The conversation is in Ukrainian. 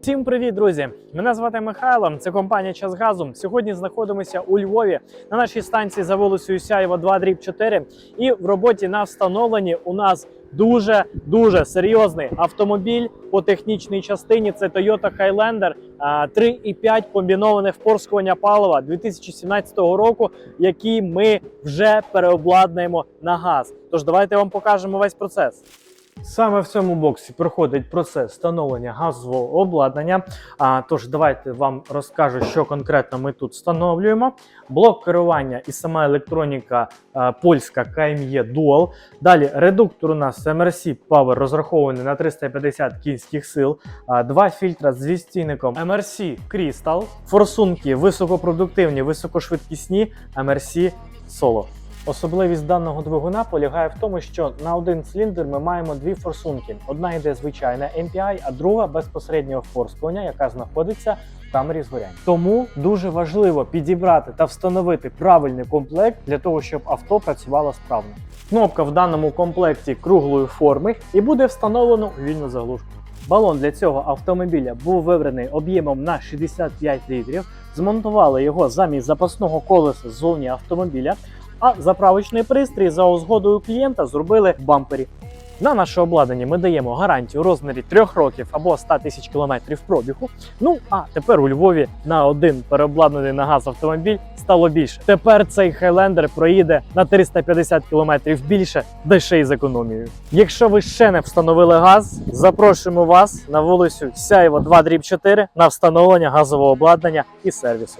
Всім привіт, друзі! Мене звати Михайло. Це компанія Час Газу. Сьогодні знаходимося у Львові на нашій станції за вулицею Сяєва 2 дріб 4. І в роботі на встановленні у нас дуже дуже серйозний автомобіль по технічній частині. Це Toyota Highlander а, 3,5 комбінованих впорскування палива 2017 року, який ми вже переобладнуємо на газ. Тож давайте вам покажемо весь процес. Саме в цьому боксі проходить процес встановлення газового обладнання. А, тож давайте вам розкажу, що конкретно ми тут встановлюємо. Блок керування і сама електроніка а, польська KME Dual. Далі редуктор у нас MRC Power розрахований на 350 кінських сил. А, два фільтра з відстійником MRC Crystal. Форсунки високопродуктивні, високошвидкісні MRC Solo. Особливість даного двигуна полягає в тому, що на один циліндр ми маємо дві форсунки. Одна йде звичайна MPI, а друга безпосереднього впорскування, яка знаходиться в камері згоряння. Тому дуже важливо підібрати та встановити правильний комплект для того, щоб авто працювало справно. Кнопка в даному комплекті круглої форми і буде встановлено вільну заглушку. Балон для цього автомобіля був вибраний об'ємом на 65 літрів. Змонтували його замість запасного колеса ззовні автомобіля. А заправочний пристрій за узгодою клієнта зробили в бампері. На наше обладнання ми даємо гарантію розмірі 3 років або 100 тисяч кілометрів пробігу. Ну а тепер у Львові на один переобладнаний на газ автомобіль стало більше. Тепер цей Хайлендер проїде на 350 кілометрів більше, де ще й з економією. Якщо ви ще не встановили газ, запрошуємо вас на вулицю Сяєво 2 дріб 4 на встановлення газового обладнання і сервісу.